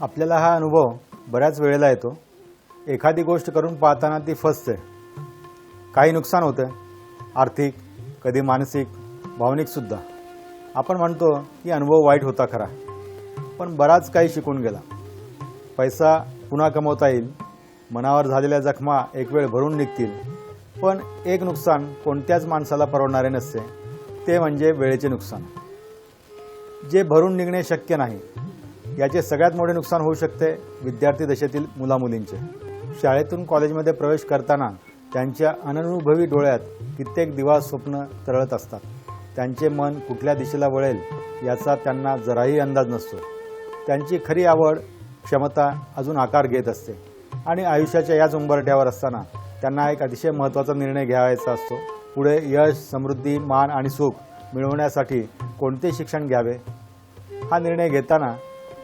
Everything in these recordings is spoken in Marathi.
आपल्याला हा अनुभव बऱ्याच वेळेला येतो. एखादी गोष्ट करून पाहताना ती फसते. काही नुकसान होतं आर्थिक कधी मानसिक भावनिकसुद्धा आपण म्हणतो की अनुभव वाईट होता खरा. पण बराच काही शिकून गेला. पैसा पुन्हा कमवता येईल. मनावर झालेल्या जखमा एक वेळ भरून निघतील. पण एक नुकसान कोणत्याच माणसाला परवडणारे नसते. ते म्हणजे वेळेचे नुकसान. जे भरून निघणे शक्य नाही याचे सगळ्यात मोठे नुकसान होऊ शकते विद्यार्थी दशेतील मुलामुलींचे. शाळेतून कॉलेजमध्ये प्रवेश करताना त्यांच्या अननुभवी डोळ्यात कित्येक दिवा स्वप्न तरळत असतात. त्यांचे मन कुठल्या दिशेला वळेल याचा त्यांना जराही अंदाज नसतो. त्यांची खरी आवड क्षमता अजून आकार घेत असते आणि आयुष्याच्या याच उंबरठ्यावर असताना त्यांना एक अतिशय महत्त्वाचा निर्णय घ्यायचा असतो. पुढे यश समृद्धी मान आणि सुख मिळवण्यासाठी कोणते शिक्षण घ्यावे? हा निर्णय घेताना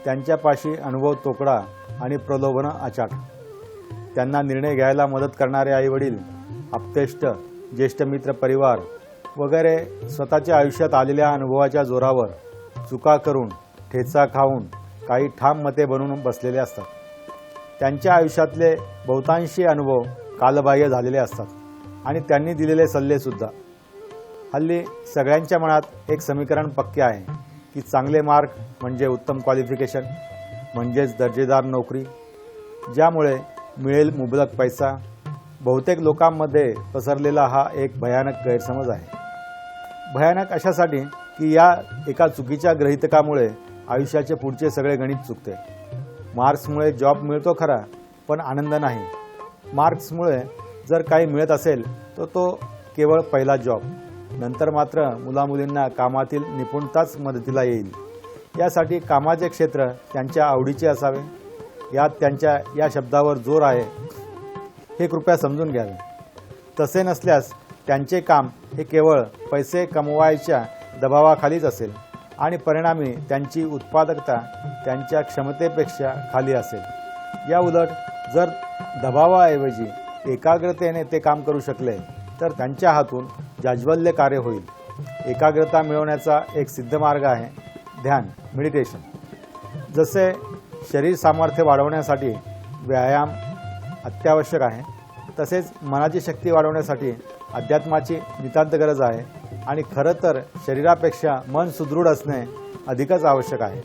त्यांच्यापाशी अनुभव तोकडा आणि प्रलोभनं अचाट त्यांना निर्णय घ्यायला मदत करणारे आईवडील आप्तेष्ट ज्येष्ठ मित्र परिवार वगैरे स्वतःच्या आयुष्यात आलेल्या अनुभवाच्या जोरावर चुका करून ठेचा खाऊन काही ठाम मते बनवून बसलेले असतात. त्यांच्या आयुष्यातले बहुतांशी अनुभव कालबाह्य झालेले असतात आणि त्यांनी दिलेले सल्लेसुद्धा. हल्ली सगळ्यांच्या मनात एक समीकरण पक्के आहे. की चांगले मार्क म्हणजे उत्तम क्वालिफिकेशन म्हणजेच दर्जेदार नोकरी. ज्यामुळे मिळेल मुबलक पैसा. बहुतेक लोकांमध्ये पसरलेला हा एक भयानक गैरसमज आहे. भयानक अशासाठी की या एका चुकीच्या ग्रहितकामुळे आयुष्याचे पुढचे सगळे गणित चुकते. मार्क्समुळे जॉब मिळतो खरा पण आनंद नाही. मार्क्समुळे जर काही मिळत असेल तर तो केवळ पहिला जॉब. नंतर मात्र मुलामुलींना कामातील निपुणताच मदतीला येईल. यासाठी कामाचे क्षेत्र त्यांच्या आवडीचे असावे. यात त्यांच्या या शब्दावर जोर आहे. हे कृपया समजून घ्यावे. तसे नसल्यास त्यांचे काम हे केवळ पैसे कमवायच्या दबावाखालीच असेल आणि परिणामी त्यांची उत्पादकता त्यांच्या क्षमतेपेक्षा खाली असेल. या उलट जर दबावाऐवजी एकाग्रतेने ते काम करू शकले तर त्यांच्या हातून जाज्वल्य कार्य होईल. एकाग्रता मिळवण्याचा एक सिद्ध मार्ग आहे ध्यान मेडिटेशन जसे शरीर सामर्थ्य वाढवण्यासाठी व्यायाम अत्यावश्यक आहे तसेच मनाची शक्ती वाढवण्यासाठी अध्यात्माची नितांत गरज आहे आणि खरं तर शरीरापेक्षा मन सुदृढ असणे अधिकच आवश्यक आहे.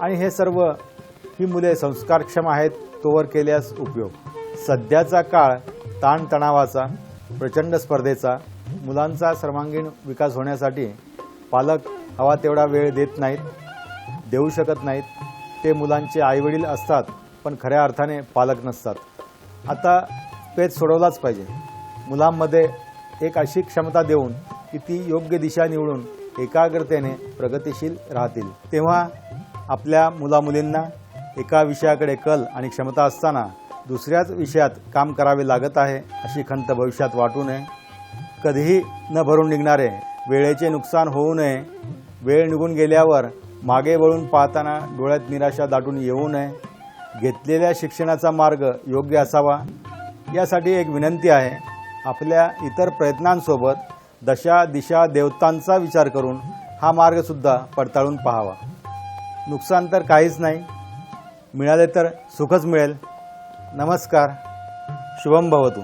आणि हे सर्व ही मुले संस्कारक्षम आहेत तोवर केल्यास उपयोग. सध्याचा काळ ताणतणावाचा प्रचंड स्पर्धेचा मुलांचा सर्वांगीण विकास होण्यासाठी पालक हवा तेवढा वेळ देत नाहीत देऊ शकत नाहीत. ते मुलांचे आईवडील असतात पण खऱ्या अर्थाने पालक नसतात. आता पेच सोडवलाच पाहिजे. मुलांमध्ये एक अशी क्षमता देऊन की ती योग्य दिशा निवडून एकाग्रतेने प्रगतिशील राहतील. तेव्हा आपल्या मुलामुलींना एका विषयाकडे कल आणि क्षमता असताना दुसऱ्याच विषयात काम करावे लागत आहे अशी खंत भविष्यात वाटू नये. कधीही न भरून निघणारे वेळेचे नुकसान होऊ नये. वेळ निघून गेल्यावर मागे वळून पाहताना डोळ्यात निराशा दाटून येऊ नये. घेतलेल्या शिक्षणाचा मार्ग योग्य असावा. यासाठी एक विनंती आहे. आपल्या इतर प्रयत्नांसोबत दशा दिशा देवतांचा विचार करून हा मार्गसुद्धा पडताळून पाहावा. नुकसान तर काहीच नाही. मिळाले तर सुखच मिळेल. नमस्कार. शुभम भवतू.